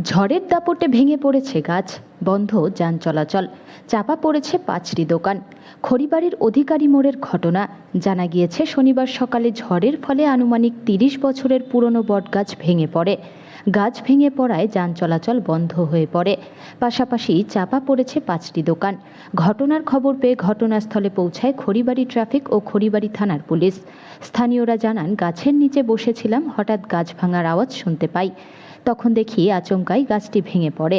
ঝড়ের দাপটে ভেঙে পড়েছে গাছ, বন্ধ যান চলাচল, চাপা পড়েছে পাঁচটি দোকান। খড়িবাড়ির অধিকারী মোড়ের ঘটনা জানা গিয়েছে, শনিবার সকালে ঝড়ের ফলে আনুমানিক তিরিশ বছরের পুরনো বটগাছ ভেঙে পড়ে। গাছ ভেঙে পড়ায় যান চলাচল বন্ধ হয়ে পড়ে। পাশাপাশি চাপা পড়েছে পাঁচটি দোকান। ঘটনার খবর পেয়ে ঘটনাস্থলে পৌঁছায় খড়িবাড়ি ট্রাফিক ও খড়িবাড়ি থানার পুলিশ। স্থানীয়রা জানান, গাছের নিচে বসেছিলাম, হঠাৎ গাছ ভাঙার আওয়াজ শুনতে পাই। তখন দেখি আচমকাই গাছটি ভেঙে পড়ে।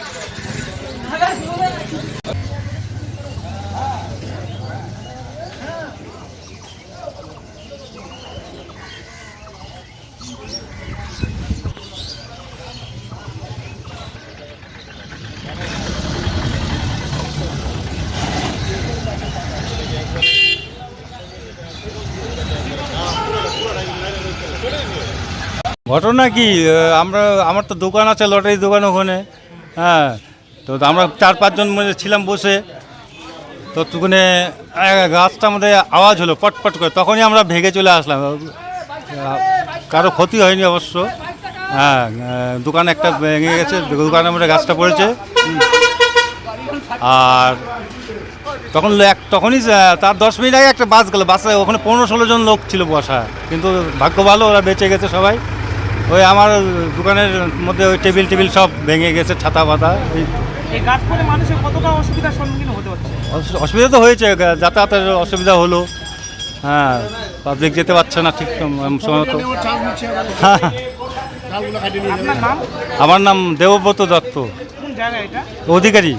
ঘটনা কি? আমরা আমার তো দোকান আছে লটারি দোকান ওখানে। হ্যাঁ তো আমরা চার পাঁচজন মিলে ছিলাম বসে। তো আহ, গাছটা আমাদের আওয়াজ হলো পটপট করে। তখনই আমরা ভেগে চলে আসলাম। কারও ক্ষতি হয়নি অবশ্য। হ্যাঁ দোকান একটা ভেঙে গেছে দোকানে আমাদের গাছটা পড়েছে। আর তখন এক তখনই তার দশ মিনিট আগে একটা বাস গেল। বাসে ওখানে পনেরো ষোলো জন লোক ছিল বসা কিন্তু ভাগ্য ভালো ওরা বেঁচে গেছে সবাই। ওই আমার দোকানের মধ্যে ওই টেবিল টেবিল সব ভেঙে গেছে ছাতা পাতা অসুবিধা তো হয়েছে যাতায়াতের অসুবিধা হলো। হ্যাঁ পাবলিক যেতে পারছে না ঠিক সময় মতো। হ্যাঁ, আমার নাম দেবব্রত দত্ত। অধিকারী।